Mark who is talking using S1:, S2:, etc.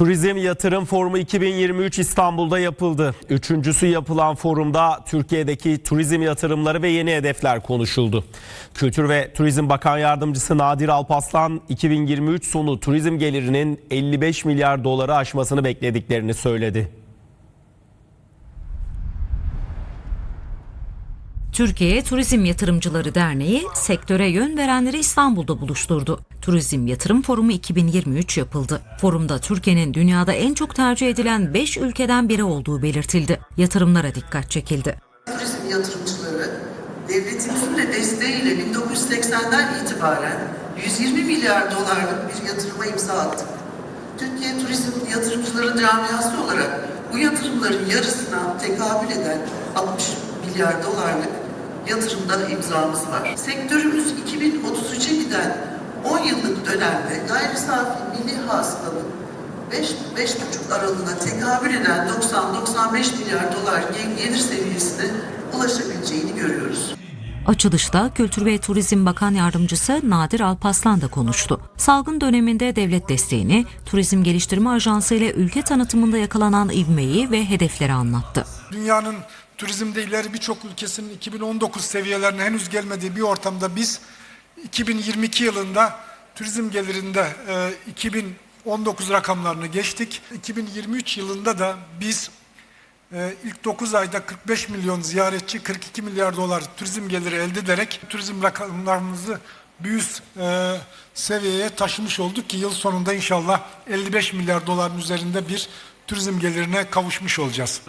S1: Turizm Yatırım Forumu 2023 İstanbul'da yapıldı. Üçüncüsü yapılan forumda Türkiye'deki turizm yatırımları ve yeni hedefler konuşuldu. Kültür ve Turizm Bakan Yardımcısı Nadir Alpaslan 2023 sonu turizm gelirinin 55 milyar doları aşmasını beklediklerini söyledi.
S2: Türkiye Turizm Yatırımcıları Derneği sektöre yön verenleri İstanbul'da buluşturdu. Turizm Yatırım Forumu 2023 yapıldı. Forumda Türkiye'nin dünyada en çok tercih edilen 5 ülkeden biri olduğu belirtildi. Yatırımlara dikkat çekildi.
S3: turizm yatırımcıları devletimizin de desteğiyle 1980'den itibaren 120 milyar dolarlık bir yatırıma imza attık. Türkiye Turizm Yatırımcıları Camiası olarak bu yatırımların yarısına tekabül eden 60 milyar dolarlık yatırımda imzamız var. Sektörümüz 2033'e giden 10 yıllık dönemde gayri safi milli hasılanın 5-5,5 aralığına tekabül eden 90-95 milyar dolar gelir seviyesine.
S2: Açılışta Kültür ve Turizm Bakan Yardımcısı Nadir Alpaslan da konuştu. Salgın döneminde devlet desteğini, Turizm Geliştirme Ajansı ile ülke tanıtımında yakalanan ivmeyi ve hedefleri anlattı.
S4: Dünyanın turizmde ileri birçok ülkesinin 2019 seviyelerine henüz gelmediği bir ortamda biz 2022 yılında turizm gelirinde e, 2019 rakamlarını geçtik. 2023 yılında da biz e, ilk 9 ayda 45 milyon ziyaretçi, 42 milyar dolar turizm geliri elde ederek turizm rakamlarımızı üst e, seviyeye taşımış olduk ki yıl sonunda inşallah 55 milyar doların üzerinde bir turizm gelirine kavuşmuş olacağız.